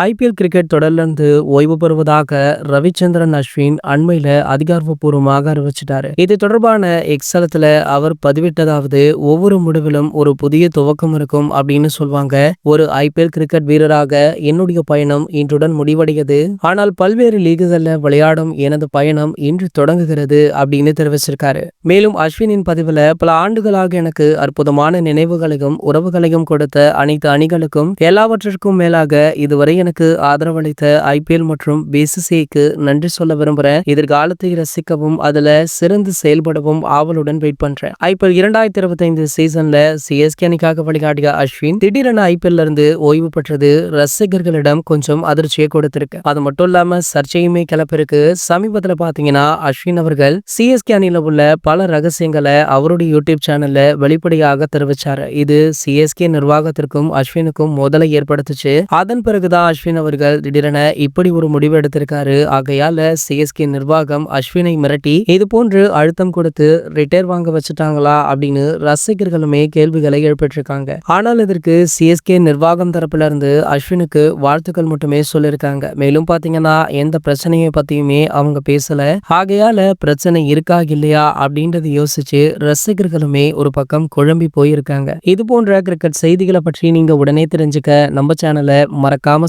IPL cricket தொடர்லேருந்து ஓய்வு பெறுவதாக ரவிச்சந்திரன் அஸ்வின் அண்மையில் அதிகாரப்பூர்வமாக அறிவிச்சிட்டாரு. இது தொடர்பான எக்ஸலத்துல அவர் பதிவிட்டதாவது ஒவ்வொரு முடிவிலும் ஒரு புதிய துவக்கம் இருக்கும் அப்படின்னு சொல்லுவாங்க ஒரு ஐபிஎல் கிரிக்கெட் வீரராக என்னுடைய பயணம் இன்றுடன் முடிவடையது ஆனால் பல்வேறு லீகுகள்ல விளையாடும் எனது பயணம் இன்று தொடங்குகிறது அப்படின்னு தெரிவிச்சிருக்காரு. மேலும் அஸ்வினின் பதிவுல பல ஆண்டுகளாக எனக்கு அற்புதமான நினைவுகளையும் உறவுகளையும் கொடுத்த அனைத்து அணிகளுக்கும் எல்லாவற்றிற்கும் மேலாக இதுவரை எனக்கு ஆதரவளித்த ஐபிஎல் மற்றும் பிசிசிஐக்கு நன்றி சொல்ல விரும்புறேன். எதிர்காலத்தை ரசிக்கவும் அதுல சிறந்து செயல்படவும் ஆவலுடன் வெயிட் பண்றேன். ஐபிஎல் இரண்டாயிரத்தி இருபத்தி ஐந்து சீசன்ல சிஎஸ்கே அணிக்காக விளையாடிய அஸ்வின் திடீரென ஐபிஎல்ல இருந்து ஓய்வு பெற்றது ரசிகர்களிடம் கொஞ்சம் அதிர்ச்சியை கொடுத்திருக்கு. அது மட்டும் இல்லாம சர்ச்சையுமே கிளப்பிருக்கு. சமீபத்துல பாத்தீங்கன்னா அஸ்வின் அவர்கள் சிஎஸ்கே அணியில உள்ள பல ரகசியங்களை அவருடைய யூடியூப் சேனல்ல வெளிப்படையாக தெரிவிச்சாரு. இது சிஎஸ்கே நிர்வாகத்திற்கும் அஸ்வினுக்கும் முதலை ஏற்படுத்துச்சு. அதன் பிறகுதான் அஸ்வின் அவர்கள் திடீரென இப்படி ஒரு முடிவு எடுத்திருக்காரு. ஆகையால சிஎஸ்கே நிர்வாகம் அஸ்வினை மிரட்டி இது போன்று அழுத்தம் கொடுத்து ரிட்டையர் வாங்க வச்சுட்டாங்களா? அப்படின்னு ரசிகர்களுமே கேள்விகளை எழுப்பிட்டிருக்காங்க. ஆனால் இதற்கு சிஎஸ்கே நிர்வாகம் தரப்புல இருந்து அஸ்வினுக்கு வாழ்த்துக்கள் மட்டுமே சொல்லியிருக்காங்க. மேலும் பாத்தீங்கன்னா எந்த பிரச்சனையை பத்தியுமே அவங்க பேசல. ஆகையால பிரச்சனை இருக்கா இல்லையா அப்படின்றத யோசிச்சு ரசிகர்களுமே ஒரு பக்கம் குழம்பி போயிருக்காங்க. இது போன்ற கிரிக்கெட் செய்திகளை பற்றி நீங்க உடனே தெரிஞ்சுக்க நம்ம சேனலை மறக்காம